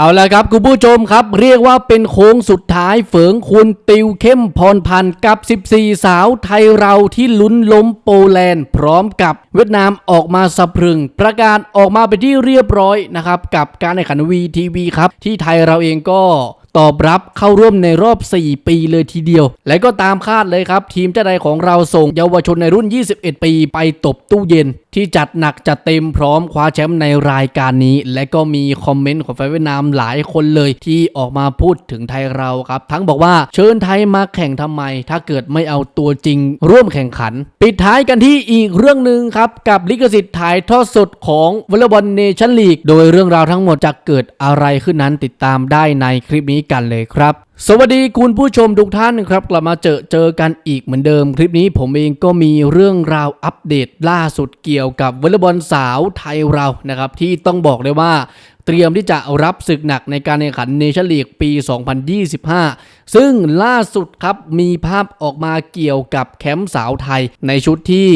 เอาละครับคุณผู้ชมครับ เรียกว่าเป็นโค้งสุดท้ายเฝิงคุณติวเข้มพรพันธ์กับ 14 สาวไทยเราที่ลุ้นล้มโปแลนด์ พร้อมกับเวียดนามออกมาสะพรึง ประกาศออกมาเป็นที่เรียบร้อยนะครับกับการแข่งขันวีทีวีครับ ที่ไทยเราเองก็ตอบรับเข้าร่วมในรอบ 4 ปีเลยทีเดียว และก็ตามคาดเลยครับ ทีมเจ้าใดของเราส่งเยาวชนในรุ่น 21 ปีไปตบตู้เย็น ที่จัดหนักจัดเต็มพร้อมคว้าแชมป์ในรายการนี้ และก็มีคอมเมนต์ของแฟนเวียดนามหลายคนเลยที่ออกมาพูดถึงไทยเราครับ ทั้งบอกว่าเชิญไทยมาแข่งทำไม ถ้าเกิดไม่เอาตัวจริง ร่วมแข่งขัน ปิดท้ายกันที่อีกเรื่องหนึ่งครับกับลิขสิทธิ์ถ่ายทอดสดของวอลเลย์บอลเนชั่นลีกโดยเรื่องราวทั้งหมดจะเกิดอะไรขึ้นนั้นติดตามได้ในคลิปนี้กันเลยครับ สวัสดีคุณผู้ชมทุกท่านครับ กลับมาเจอเจอกันอีกเหมือนเดิม คลิปนี้ผมเองก็มีเรื่องราวอัปเดตล่าสุดเกี่ยวกับวอลเลย์บอลสาวไทยเรานะครับ ที่ต้องบอกเลยว่าเตรียมที่จะรับศึกหนักในการแข่งขันเนชั่นลีกปี 2025 ซึ่งล่าสุดครับมีภาพออกมาเกี่ยวกับแคมป์สาวไทยในชุดที่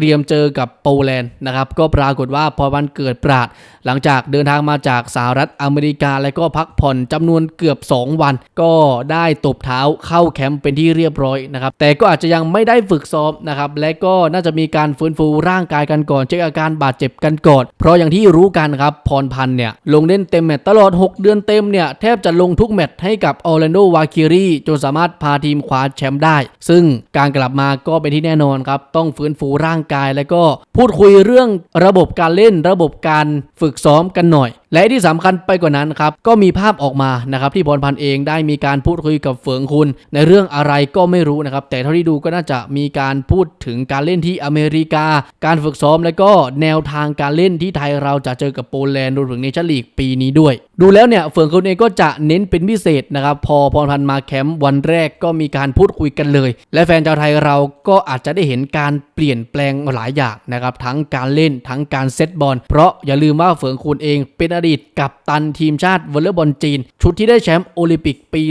เตรียมเจอกับโปแลนด์นะครับก็ปรากฏว่าพอวันเกิดปราด หลังจากเดินทางมาจากสหรัฐอเมริกา และก็พักผ่อนจำนวนเกือบ 2 วัน ก็ได้ตบเท้าเข้าแคมป์เป็นที่เรียบร้อยนะครับแต่ก็อาจจะยังไม่ได้ฝึกซ้อมนะครับและก็น่าจะมีการฟื้นฟูร่างกายกันก่อนเช็คอาการบาดเจ็บกันก่อนเพราะอย่างที่รู้กันครับพรพันธ์เนี่ยลงเล่นเต็มแมตช์ตลอด 6 เดือนเต็มเนี่ยแทบจะลงทุกแมตช์ให้กับออร์แลนโดวาคิรีจนสามารถพาทีมคว้าแชมป์ได้ ซึ่งการกลับมาก็เป็นที่แน่นอนครับต้องฟื้นฟูร่างกาย แล้วก็พูดคุยเรื่องระบบการเล่นระบบการฝึกซ้อมกันหน่อยและที่สำคัญไปกว่านั้นครับก็มีภาพออกมานะครับที่พรพันธ์เองได้มีการพูดคุยกับเฟิงคุณ ในเรื่องอะไรก็ไม่รู้นะครับแต่เท่าที่ดูก็น่าจะมีการพูดถึงการเล่นที่อเมริกา การฝึกซ้อมและก็แนวทางการเล่นที่ไทยเราจะเจอกับโปแลนด์รวมถึงเนชั่นลีกปีนี้ด้วย ดูแล้วเนี่ยเฟิงคุณเองก็จะเน้นเป็นพิเศษนะครับพอพรพันธ์มาแคมป์วันแรกก็มีการพูดคุยกันเลย และแฟนชาวไทยเราก็อาจจะได้เห็นการเปลี่ยนแปลงหลายอย่างนะครับทั้งการเล่นทั้งการเซตบอลเพราะอย่าลืมว่าเฟิงคุณเองเป็นอดีตกับตันทีมชาติวอลเลย์บอลจีน ชุดที่ได้แชมป์โอลิมปิกปี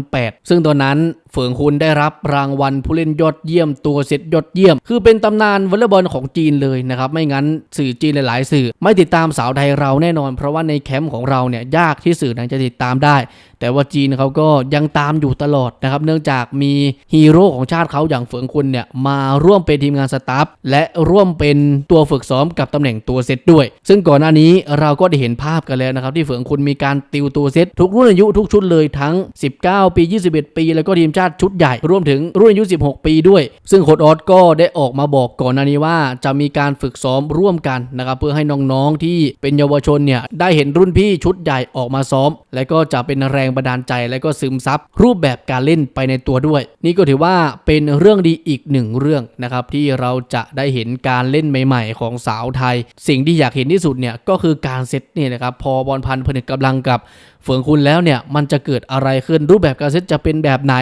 2008 ซึ่งตอนนั้นเฟิงคุณได้รับรางวัลผู้เล่นยอดเยี่ยมตัวเซตยอดเยี่ยม คือเป็นตำนานวอลเลย์บอลของจีนเลยนะครับ ไม่งั้นสื่อจีนหลาย ๆ สื่อ ไม่ติดตามสาวไทยเราแน่นอน เพราะว่าในแคมป์ของเราเนี่ยยากที่สื่อนั้นจะติดตามได้แต่ว่าจีนเขาก็ยังตามอยู่ตลอดนะครับ เนื่องจากมีฮีโร่ของชาติเขาอย่างเฟิงคุณเนี่ยมาร่วมเป็นทีมงานสตาฟและร่วมเป็นตัวฝึกซ้อมกับตำแหน่งตัวเซตด้วย ซึ่งก่อนหน้านี้เราก็ได้เห็นภาพกันแล้วนะครับ ที่เฟิงคุณมีการติวตัวเซตทุกรุ่นอายุทุกชุดเลยทั้ง 19 ปี 21 ปี แล้วก็ทีมชาติชุดใหญ่รวมถึงรุ่นอายุ 16 ปีด้วย ซึ่งโค้ดออสก็ได้ออกมาบอกก่อนหน้านี้ว่าจะมีการฝึกซ้อมร่วมกันนะครับเพื่อให้น้องๆที่เป็นเยาวชนเนี่ยได้เห็นรุ่นพี่ชุดใหญ่ออกมาซ้อม และก็จะเป็นแรงบันดาลใจและก็ซึมซับรูปแบบการเล่นไปในตัวด้วย นี่ก็ถือว่าเป็นเรื่องดีอีกหนึ่งเรื่องนะครับที่เราจะได้เห็นการเล่นใหม่ ๆ ของสาวไทย สิ่งที่อยากเห็นที่สุดเนี่ยก็คือการเซตเนี่ยนะครับพอบอลพันผนึกกำลังกับ เฟืองคุณแล้วเนี่ยมันจะเกิดอะไรขึ้นรูปแบบการเซตจะเป็นแบบไหน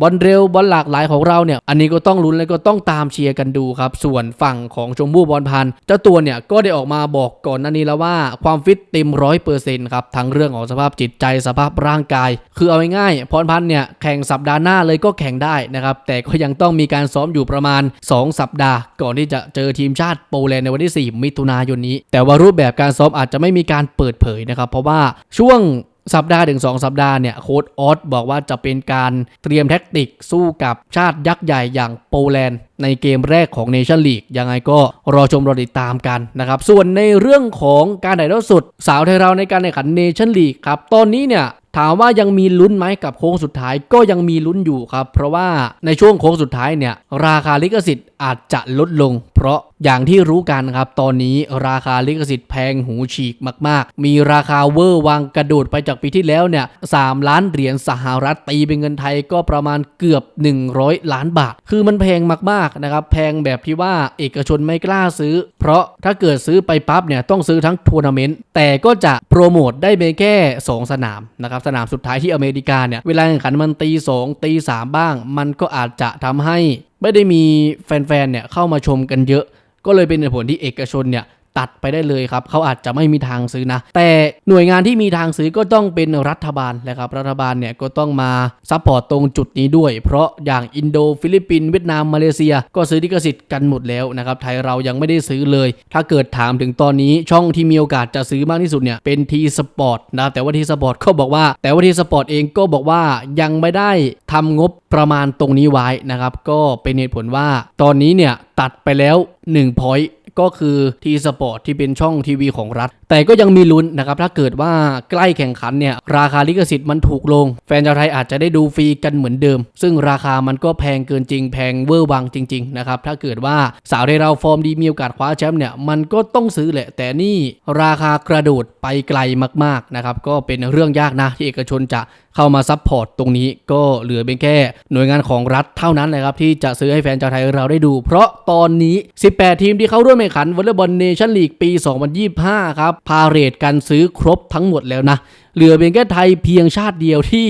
บอลเร็วบอลหลากหลายของเราเนี่ยอันนี้ก็ต้องลุ้นและก็ต้องตามเชียร์กันดูครับส่วนฝั่งของชมพู่บอลพันเจ้าตัวเนี่ยก็ได้ออกมาบอกก่อนหน้านี้แล้วว่าความฟิตเต็มร้อยเปอร์เซ็นต์ครับทั้งเรื่องของสภาพจิตใจสภาพร่างกาย คือเอาง่ายๆพรพันเนี่ยแข่งสัปดาห์หน้าเลยก็แข่งได้นะครับแต่ก็ยังต้องมีการซ้อมอยู่ประมาณ 2 สัปดาห์ ก่อนที่จะเจอทีมชาติโปแลนด์ในวันที่ 4 มิถุนายนนี้ แต่ว่ารูปแบบการซ้อมอาจจะไม่มีการเปิดเผยนะครับเพราะว่าช่วง สัปดาห์ถึง2สัปดาห์เนี่ยโค้ดออสบอกว่าจะเป็นการเตรียมแท็กติกสู้กับชาติยักษ์ใหญ่อย่างโปแลนด์ในเกมแรกของเนชั่นลีกยังไงก็รอชมรอติดตามกันนะครับ ส่วนในเรื่องของการถ่ายทอดสดสาวไทยเราในการแข่งขันเนชั่นลีกครับ ตอนนี้เนี่ยถามว่ายังมีลุ้นไหมกับโค้งสุดท้ายก็ยังมีลุ้นอยู่ครับ เพราะว่าในช่วงโค้งสุดท้ายเนี่ยราคาลิขสิทธิ์อาจจะลดลง เพราะ อย่างที่รู้กันครับ ตอนนี้ราคาลิขสิทธิ์แพงหูฉีกมาก ๆ มีราคาเวอร์วังกระโดดไปจากปีที่แล้วเนี่ยสล้านเหรียญสหรัฐตีเป็นเงินไทยก็ประมาณเกือบ 100 ล้านบาท คือมันแพงมาก ๆ นะครับ แพงแบบที่ว่าเอกชนไม่กล้าซื้อ เพราะถ้าเกิดซื้อไปปั๊บเนี่ยต้องซื้อทั้งทัวร์นาเมนต์ แต่ก็จะโปรโมทได้เพียงแค่ 2 สนามนะครับ สนามสุดท้ายที่อเมริกาเนี่ยเวลาแข่งขันมันตี2ตี3บ้าง มันก็อาจจะทำให้ไม่ได้มีแฟนๆเนี่ยเข้ามาชมกันเยอะ ก็เลยเป็นเหตุผลที่เอกชนเนี่ย ตัดไปได้เลยครับเขาอาจจะไม่มีทางซื้อนะ แต่หน่วยงานที่มีทางซื้อก็ต้องเป็นรัฐบาลแหละครับรัฐบาลเนี่ยก็ต้องมาซัพพอร์ตตรงจุดนี้ด้วย เพราะอย่างอินโดฟิลิปปินส์เวียดนามมาเลเซีย ก็ซื้อลิขสิทธิ์กันหมดแล้วนะครับไทยเรายังไม่ได้ซื้อเลย ถ้าเกิดถามถึงตอนนี้ช่องที่มีโอกาสจะซื้อมากที่สุดเนี่ยเป็นทีสปอร์ตนะครับแต่ว่าทีสปอร์ตก็บอกว่า แต่ว่าทีสปอร์ตเองก็บอกว่ายังไม่ได้ทำงบประมาณตรงนี้ไว้นะครับก็เป็นเหตุผลว่าตอนนี้เนี่ยตัดไปแล้ว1 point ก็คือทีสปอร์ตที่เป็นช่องทีวีของรัฐ แต่ก็ยังมีลุ้นนะครับถ้าเกิดว่าใกล้แข่งขันเนี่ยราคาลิขสิทธิ์มันถูกลง แฟนชาวไทยอาจจะได้ดูฟรีกันเหมือนเดิม ซึ่งราคามันก็แพงเกินจริง แพงเวอร์วังจริงๆนะครับถ้าเกิดว่าสาวไทยเราฟอร์มดีมีโอกาสคว้าแชมป์เนี่ยมันก็ต้องซื้อแหละ แต่นี่ราคากระโดดไปไกลมากๆนะครับก็เป็นเรื่องยากนะที่เอกชนจะเข้ามาซัพพอร์ตตรงนี้ก็เหลือเป็นแค่หน่วยงานของรัฐเท่านั้นเลยครับที่จะซื้อให้แฟนชาวไทยเราได้ดู เพราะตอนนี้ 18 ทีมที่เข้าร่วมแข่งขันวอลเลย์บอลเนชั่นลีกปี 2025 ครับพาเรทกันซื้อครบทั้งหมดแล้วนะ เหลือเพียงแค่ไทยเพียงชาติเดียวที่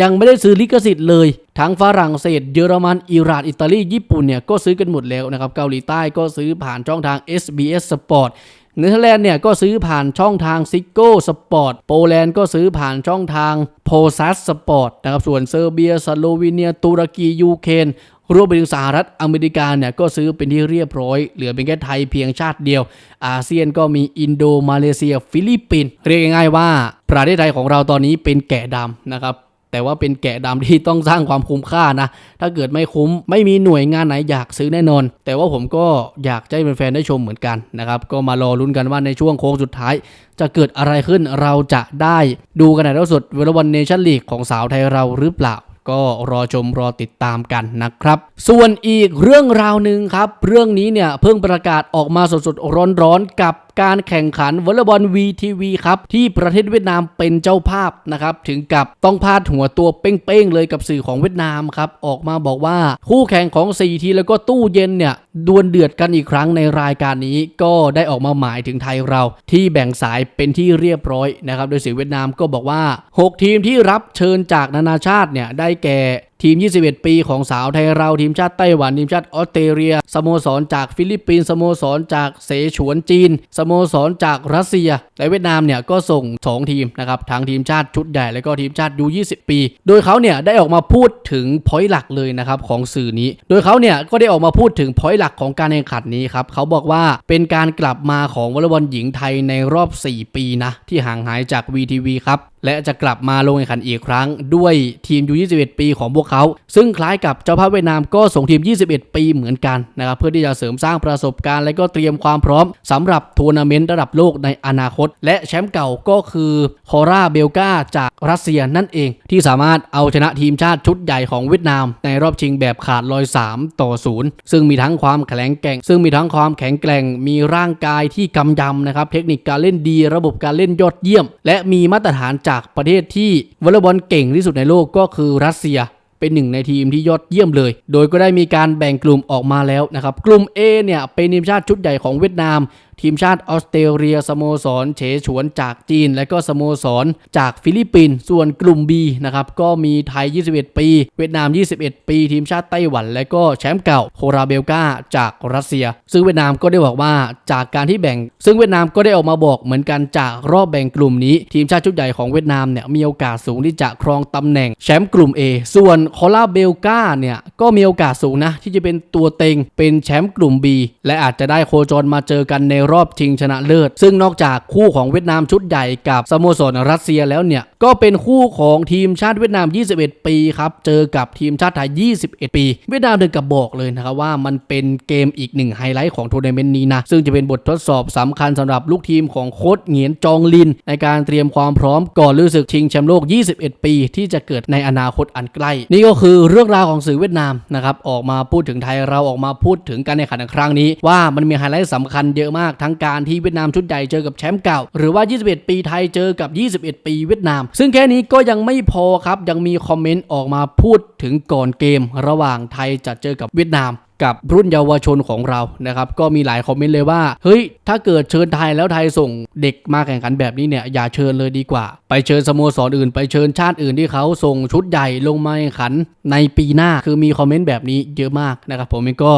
ยังไม่ได้ซื้อลิขสิทธิ์เลย ทั้งฝรั่งเศส เยอรมัน อิหร่าน อิตาลี ญี่ปุ่นเนี่ยก็ซื้อกันหมดแล้วนะครับ เกาหลีใต้ก็ซื้อผ่านช่องทาง SBS Sport เนเธอร์แลนด์เนี่ยก็ซื้อผ่านช่องทางซิโก้สปอร์ตโปแลนด์ก็ซื้อผ่านช่องทางโพซัสสปอร์ตนะครับ ส่วนเซอร์เบีย สโลวีเนีย ตุรกี ยูเครน รวมไปถึงสหรัฐอเมริกาเนี่ยก็ซื้อเป็นที่เรียบร้อย เหลือเป็นแค่ไทยเพียงชาติเดียว อาเซียนก็มีอินโดมาเลเซีย ฟิลิปปินส์เรียกง่ายๆว่าประเทศไทยของเราตอนนี้เป็นแกะดำนะครับแต่ว่าเป็นแกะดำที่ต้องสร้างความคุ้มค่านะ ถ้าเกิดไม่คุ้มไม่มีหน่วยงานไหนอยากซื้อแน่นอน แต่ว่าผมก็อยากให้แฟนๆได้ชมเหมือนกันนะครับ ก็มารอลุ้นกันว่าในช่วงโค้งสุดท้าย จะเกิดอะไรขึ้นเราจะได้ดูกันในรอบสุดวลเลย์บอลเนชั่นลีกของสาวไทยเราหรือเปล่า ก็รอชมรอติดตามกันนะครับ ส่วนอีกเรื่องราวหนึ่งครับ เรื่องนี้เนี่ยเพิ่งประกาศออกมาสดๆร้อนๆกับ การแข่งขันวอลเลย์บอล VTV ครับที่ประเทศเวียดนามเป็นเจ้าภาพนะครับถึงกับต้องพาดหัวตัวเป้งๆเลยกับสื่อของเวียดนามครับออกมาบอกว่าคู่แข่งของ 4 ทีแล้วก็ตู้เย็นเนี่ยดวลเดือดกันอีกครั้งในรายการนี้ก็ได้ออกมาหมายถึงไทยเรา ที่แบ่งสายเป็นที่เรียบร้อยนะครับโดยสื่อเวียดนามก็บอกว่า 6 ทีมที่รับเชิญจากนานาชาติเนี่ยได้แก่ ทีม 21 ปีของสาวไทยเราทีมชาติไต้หวัน ทีมชาติออสเตรเลีย สโมสรจากฟิลิปปินส์สโมสรจากเสฉวนจีน สโมสรจากรัสเซีย และเวียดนามเนี่ยก็ส่ง 2 ทีมนะครับทั้งทีมชาติชุดใหญ่และก็ทีมชาติยู20 ปี โดยเขาเนี่ยได้ออกมาพูดถึงพอยต์หลักเลยนะครับของสื่อนี้ โดยเขาเนี่ยก็ได้ออกมาพูดถึงพอยต์หลักของการแข่งขันนี้ครับเขาบอกว่าเป็นการกลับมาของวอลเลย์บอลหญิงไทยในรอบ 4 ปีนะที่ห่างหายจาก VTV ครับและจะกลับมาลงแข่งขันอีกครั้ง ด้วยทีมยู21 ปีของพวกเขา ซึ่งคล้ายกับเจ้าภาพเวียดนามก็ส่งทีม 21 ปีเหมือนกันนะครับเพื่อที่จะเสริมสร้างประสบการณ์ และก็เตรียมความพร้อมสำหรับทัวร์นาเมนต์ระดับโลกในอนาคต และแชมป์เก่าก็คือคอร่าเบลกาจากรัสเซียนั่นเอง ที่สามารถเอาชนะทีมชาติชุดใหญ่ของเวียดนาม ในรอบชิงแบบขาดลอย 3 ต่อ 0 ซึ่งมีทั้งความแข็งแกร่ง ซึ่งมีทั้งความแข็งแกร่ง มีร่างกายที่กำยำนะครับเทคนิคการเล่นดี ระบบการเล่นยอดเยี่ยม และมีมาตรฐานจากประเทศที่วอลเลย์บอลเก่งที่สุดในโลกก็คือรัสเซียเป็นหนึ่งในทีมที่ยอดเยี่ยมเลย โดยก็ได้มีการแบ่งกลุ่มออกมาแล้วนะครับ กลุ่ม A เนี่ยเป็นทีมชาติชุดใหญ่ของเวียดนาม ทีมชาติออสเตรเลียสโมสรเฉฉวนจากจีน และก็สโมสรจากฟิลิปปินส์ส่วนกลุ่ม B นะครับก็มีไทย 21 ปี เวียดนาม 21 ปี ทีมชาติไต้หวัน และก็แชมป์เก่าโคราเบลกาจากรัสเซีย ซึ่งเวียดนามก็ได้บอกว่าจากการที่แบ่ง ซึ่งเวียดนามก็ได้ออกมาบอกเหมือนกันจากรอบแบ่งกลุ่มนี้ ทีมชาติชุดใหญ่ของเวียดนามเนี่ยมีโอกาสสูงที่จะครองตำแหน่งแชมป์กลุ่ม A ส่วนโคราเบลกาเนี่ยก็มีโอกาสสูงนะที่จะเป็นตัวเต็งเป็นแชมป์กลุ่ม B และอาจจะได้โคจรมาเจอกันในรอบชิงชนะเลิศ ซึ่งนอกจากคู่ของเวียดนามชุดใหญ่กับสโมสรรัสเซียแล้วเนี่ย ก็เป็นคู่ของทีมชาติเวียดนาม 21 ปีครับ เจอกับทีมชาติไทย 21 ปี เวียดนามถึงกับบอกเลยนะครับว่ามันเป็นเกมอีกหนึ่งไฮไลท์ของทัวร์นาเมนต์นี้นะ ซึ่งจะเป็นบททดสอบสำคัญสำหรับลูกทีมของโค้ชเหงียนจองลิน ในการเตรียมความพร้อมก่อนลุยศึกชิงแชมป์โลก 21 ปี ที่จะเกิดในอนาคตอันใกล้ นี่ก็คือเรื่องราวของสื่อเวียดนามนะครับออกมาพูดถึงไทยเราออกมาพูดถึงการแข่งขันในครั้งนี้ ว่ามันมีไฮไลท์สำคัญเยอะมากทั้งการที่เวียดนามชุดใหญ่เจอกับแชมป์เก่า หรือว่า 21 ปีไทยเจอกับ 21 ปีเวียดนาม ซึ่งแค่นี้ก็ยังไม่พอครับยังมีคอมเมนต์ออกมาพูดถึงก่อนเกม ระหว่างไทยจะเจอกับเวียดนาม กับรุ่นเยาวชนของเรานะครับก็มีหลายคอมเมนต์เลยว่า เฮ้ย ถ้าเกิดเชิญไทยแล้วไทยส่งเด็กมาแข่งขันแบบนี้เนี่ยอย่าเชิญเลยดีกว่า ไปเชิญสโมสรอื่น ไปเชิญชาติอื่นที่เขาส่งชุดใหญ่ลงมาแข่งขันในปีหน้าคือมีคอมเมนต์แบบนี้เยอะมากนะครับผมก็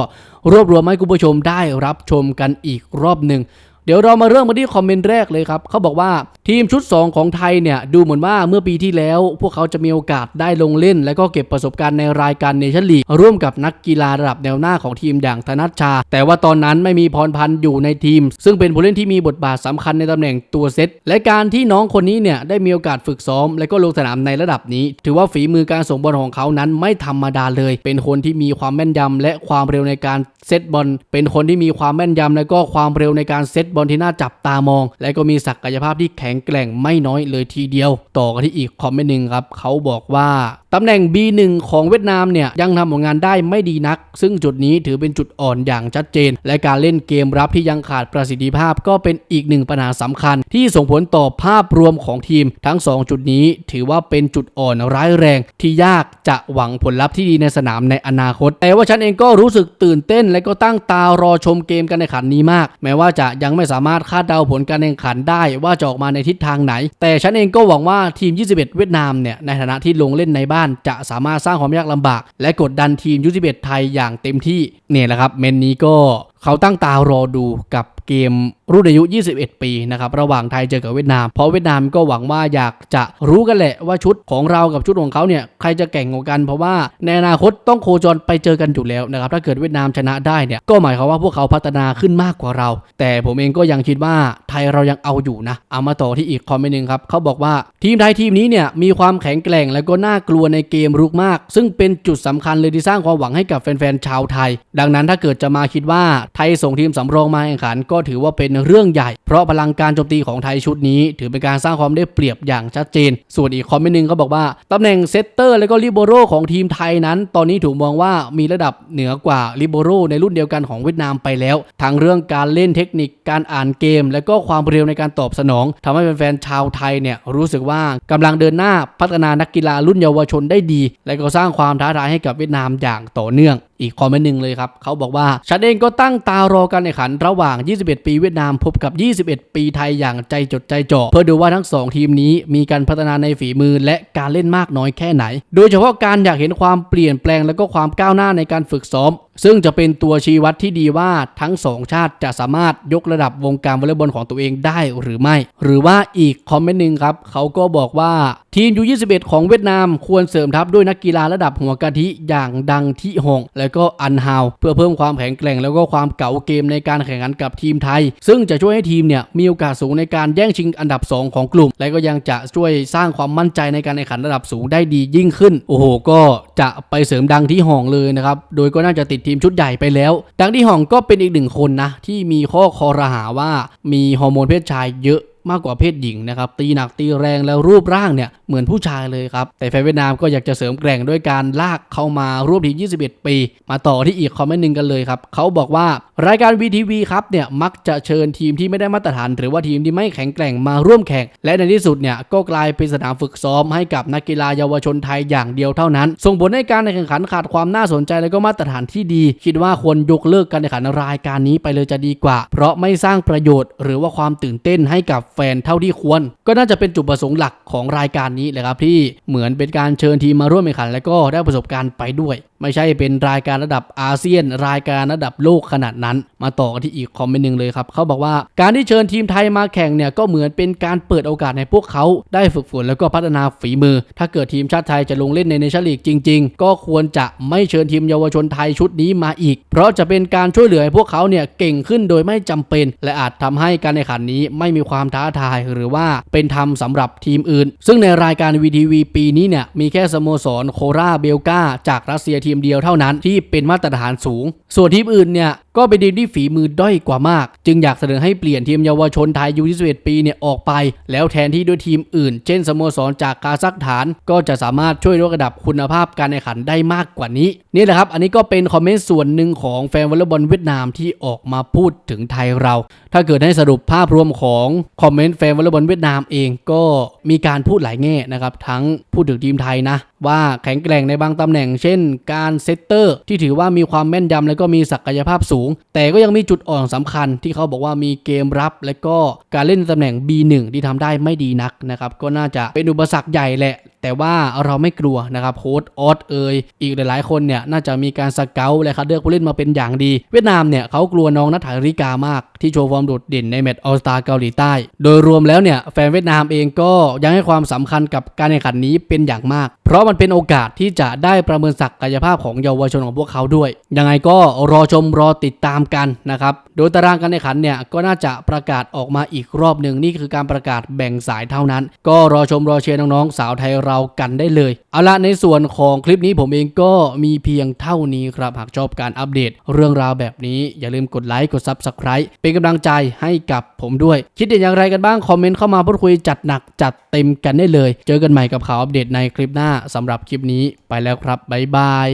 รวบรวมให้คุณผู้ชมได้รับชมกันอีกรอบหนึ่ง ดี๋ยวเรามาเริ่มกันที่คอมเมนต์แรกเลยครับเขาบอกว่าทีมชุด 2 ของไทยเนี่ยดูเหมือนว่าเมื่อปีที่แล้ว พวกเขาจะมีโอกาสได้ลงเล่น และก็เก็บประสบการณ์ในรายการเนชั่นลีกร่วมกับนักกีฬาระดับแนวหน้าของทีมอย่างธนัชชา แต่ว่าตอนนั้นไม่มีพรพันธ์อยู่ในทีม ซึ่งเป็นผู้เล่นที่มีบทบาทสำคัญในตำแหน่งตัวเซตและการที่น้องคนนี้เนี่ยได้มีโอกาสฝึกซ้อม และก็ลงสนามในระดับนี้ ถือว่าฝีมือการส่งบอลของเขานั้นไม่ธรรมดาเลย เป็นคนที่มีความแม่นยำและความเร็วในการเซตบอลเป็นคนที่มีความแม่นยำและก็ความเร็วในการเซตบอลที่น่าจับตามอง และก็มีศักยภาพที่แข็งแกร่งไม่น้อยเลยทีเดียว ต่อกันที่อีกคอมเมนต์หนึ่งครับเขาบอกว่าตำแหน่ง B1 ของเวียดนามเนี่ยยังทำผลงานได้ไม่ดีนัก ซึ่งจุดนี้ถือเป็นจุดอ่อนอย่างชัดเจน และการเล่นเกมรับที่ยังขาดประสิทธิภาพก็เป็นอีกหนึ่งปัญหาสำคัญ ที่ส่งผลต่อภาพรวมของทีม ทั้ง 2 จุดนี้ถือว่าเป็นจุดอ่อนร้ายแรง ที่ยากจะหวังผลลัพธ์ที่ดีในสนามในอนาคต แต่ว่าฉันเองก็รู้สึกตื่นเต้น และก็ตั้งตารอชมเกมการแข่งขันนี้มาก แม้ว่าจะยังไม่สามารถคาดเดาผลการแข่งขันได้ว่าจะออกมาในทิศทางไหน แต่ฉันเองก็หวังว่าทีม 21 เวียดนามเนี่ยในฐานะที่ลงเล่นในบ้านจะสามารถสร้างความยากลำบาก และกดดันทีมยูสิเบตไทยอย่างเต็มที่เนี่ยแหละครับเมนนี้ก็ เขาตั้งตารอดูกับเกมรุ่นอายุ 21 ปีนะครับระหว่างไทยเจอกับเวียดนาม เพราะเวียดนามก็หวังว่าอยากจะรู้กันแหละว่าชุดของเรากับชุดของเขาเนี่ยใครจะแข่งกว่ากัน เพราะว่าในอนาคตต้องโคจรไปเจอกันอยู่แล้วนะครับถ้าเกิดเวียดนามชนะได้เนี่ยก็หมายความว่าพวกเขาพัฒนาขึ้นมากกว่าเรา แต่ผมเองก็ยังคิดว่าไทยเรายังเอาอยู่นะเอามาต่อที่อีกคอมเมนต์หนึ่งครับเขาบอกว่าทีมไทยทีมนี้เนี่ยมีความแข็งแกร่งและก็น่ากลัวในเกมรุกมาก ซึ่งเป็นจุดสำคัญเลยที่สร้างความหวังให้กับแฟนๆชาวไทย ดังนั้นถ้าเกิดจะมาคิดว่าไทยส่งทีมสำรองมาแข่งขันก็ถือว่าเป็นเรื่องใหญ่ เพราะพลังการโจมตีของไทยชุดนี้ถือเป็นการสร้างความได้เปรียบอย่างชัดเจน ส่วนอีกคอมเมนต์หนึ่งก็บอกว่าตำแหน่งเซตเตอร์และก็ลิโบโรของทีมไทยนั้น ตอนนี้ถูกมองว่ามีระดับเหนือกว่าลิโบโรในรุ่นเดียวกันของเวียดนามไปแล้วทั้งเรื่องการเล่นเทคนิคการอ่านเกม และก็ความเร็วในการตอบสนองทำให้แฟนๆชาวไทยเนี่ยรู้สึกว่ากำลังเดินหน้าพัฒนานักกีฬารุ่นเยาวชนได้ดี และก็สร้างความท้าทายให้กับเวียดนามอย่างต่อเนื่อง อีกคอมเมนต์หนึ่งเลยครับเขาบอกว่าฉันเองก็ตั้งตารอการแข่งขันระหว่าง 21 ปีเวียดนามพบกับ 21 ปีไทยอย่างใจจดใจจ่อเพื่อดูว่าทั้ง 2 ทีมนี้มีการพัฒนาในฝีมือและการเล่นมากน้อยแค่ไหน โดยเฉพาะการอยากเห็นความเปลี่ยนแปลงและก็ความก้าวหน้าในการฝึกซ้อม ซึ่งจะเป็นตัวชี้วัดที่ดีว่าทั้งสองชาติจะสามารถยกระดับวงการวอลเลย์บอลของตัวเองได้หรือไม่ หรือว่าอีกคอมเมนต์หนึ่งครับเขาก็บอกว่าทีมยู21 ของเวียดนามควรเสริมทัพด้วยนักกีฬาระดับหัวกะทิอย่างดังที่หง และก็อันฮาว เพื่อเพิ่มความแข็งแกร่งแล้วก็ความเก๋าเกมในการแข่งขันกับทีมไทย ซึ่งจะช่วยให้ทีมเนี่ยมีโอกาสสูงในการแย่งชิงอันดับ 2 ของกลุ่ม และก็ยังจะช่วยสร้างความมั่นใจในการแข่งขันระดับสูงได้ดียิ่งขึ้น โอ้โห ก็ จะไปเสริมดังที่ห่องเลยนะครับ โดยก็น่าจะติดทีมชุดใหญ่ไปแล้ว ดังที่ห่องก็เป็นอีกหนึ่งคนนะที่มีข้อคอรหาว่ามีฮอร์โมนเพศชายเยอะ มากกว่าเพศหญิงนะครับ ตีหนักตีแรงแล้วรูปร่างเนี่ยเหมือนผู้ชายเลยครับ แต่แฟนเวียดนามก็อยากจะเสริมแกร่งด้วยการลากเข้ามาร่วมทีม 21 ปี มาต่อที่อีกคอมเมนต์หนึ่งกันเลยครับเขาบอกว่ารายการ VTV ครับเนี่ยมักจะเชิญทีมที่ไม่ได้มาตรฐาน หรือว่าทีมที่ไม่แข็งแกร่งมาร่วมแข่งและในที่สุดเนี่ยก็กลายเป็นสนามฝึกซ้อมให้กับนักกีฬาเยาวชนไทยอย่างเดียวเท่านั้น ส่งผลให้การแข่งขันขาดความน่าสนใจและก็มาตรฐานที่ดี คิดว่าควรยกเลิกการแข่งขันรายการนี้ไปเลยจะดีกว่า เพราะไม่สร้างประโยชน์ หรือว่าความตื่นเต้นให้กับแฟนเท่าที่ควร ก็น่าจะเป็นจุดประสงค์หลักของรายการนี้แหละครับที่เหมือนเป็นการเชิญทีมมาร่วมแข่งขัน และก็ได้ประสบการณ์ไปด้วย ไม่ใช่เป็นรายการระดับอาเซียน รายการระดับโลกขนาดนั้น มาต่อกันที่อีกคอมเมนต์หนึ่งเลยครับเขาบอกว่าการที่เชิญทีมไทยมาแข่งเนี่ยก็เหมือนเป็นการเปิดโอกาสให้พวกเขาได้ฝึกฝนแล้วก็พัฒนาฝีมือ ถ้าเกิดทีมชาติไทยจะลงเล่นในเนชั่นลีกจริง ๆ ก็ควรจะไม่เชิญทีมเยาวชนไทยชุดนี้มาอีก เพราะจะเป็นการช่วยเหลือให้พวกเขาเนี่ยเก่งขึ้นโดยไม่จำเป็น และอาจทำให้การแข่งขันนี้ไม่มีความท้าทาย หรือว่าเป็นธรรมสำหรับทีมอื่น ซึ่งในรายการ VTV ปีนี้เนี่ยมีแค่สโมสรโคราเบลกาจากรัสเซียทีมเดียวเท่านั้นที่เป็นมาตรฐานสูง ส่วนทีมอื่นเนี่ยก็เป็นทีมที่ฝีมือด้อยกว่ามาก จึงอยากเสนอให้เปลี่ยนทีมเยาวชนไทยยู21ปีเนี่ยออกไป แล้วแทนที่ด้วยทีมอื่น เช่นสโมสรจากคาซัคสถาน ก็จะสามารถช่วยยกระดับคุณภาพการแข่งขันได้มากกว่านี้นี่แหละครับ อันนี้ก็เป็นคอมเมนต์ส่วนหนึ่งของแฟนวอลเลย์บอลเวียดนามที่ออกมาพูดถึงไทยเรา ถ้าเกิดให้สรุปภาพรวมของคอมเมนต์แฟนวอลเลย์บอลเวียดนามเองก็มีการพูดหลายแง่นะครับ ทั้งพูดถึงทีมไทยนะ ว่าแข็งแกร่งในบางตำแหน่ง เช่น การเซตเตอร์ ที่ถือว่ามีความแม่นยำและก็มีศักยภาพสูง แต่ก็ยังมีจุดอ่อนสำคัญ ที่เขาบอกว่ามีเกมรับ และก็การเล่นตำแหน่ง B1 ที่ทำได้ไม่ดีนักนะครับก็น่าจะเป็นอุปสรรคใหญ่แหละแต่ว่าเราไม่กลัวนะครับโค้ดออสเอยอีกหลาย ๆ คนเนี่ยน่าจะมีการสเกลและคัดเลือกผู้เล่นมาเป็นอย่างดี เวียดนามเนี่ยเขากลัวน้องนัทธาริกามากที่โชว์ฟอร์มโดดเด่นในแมตช์ออสตาเกาหลีใต้ โดยรวมแล้วเนี่ยแฟนเวียดนามเองก็ยังให้ความสำคัญกับการแข่งขันนี้เป็นอย่างมาก เพราะมันเป็นโอกาสที่จะได้ประเมินศักยภาพของเยาวชนของพวกเขาด้วย ยังไงก็รอชมรอติดตามกันนะครับ โดยตารางการแข่งขันเนี่ยก็น่าจะประกาศออกมาอีกรอบหนึ่งนี่คือการประกาศแบ่งสายเท่านั้น ก็รอชมรอเชียร์น้องๆสาวไทยเรากันได้เลย เอาละในส่วนของคลิปนี้ผมเองก็มีเพียงเท่านี้ครับหากชอบการอัปเดต เรื่องราวแบบนี้อย่าลืมกดไลค์กด Subscribe เป็นกำลังใจให้กับผมด้วย คิดเห็นอย่างไรกันบ้างคอมเมนต์เข้ามาพูดคุยจัดหนักจัดเต็มกันได้เลย เจอกันใหม่กับข่าวอัปเดตในคลิปหน้าสสำหรับคลิปนี้ไปแล้วครับ บ๊ายบาย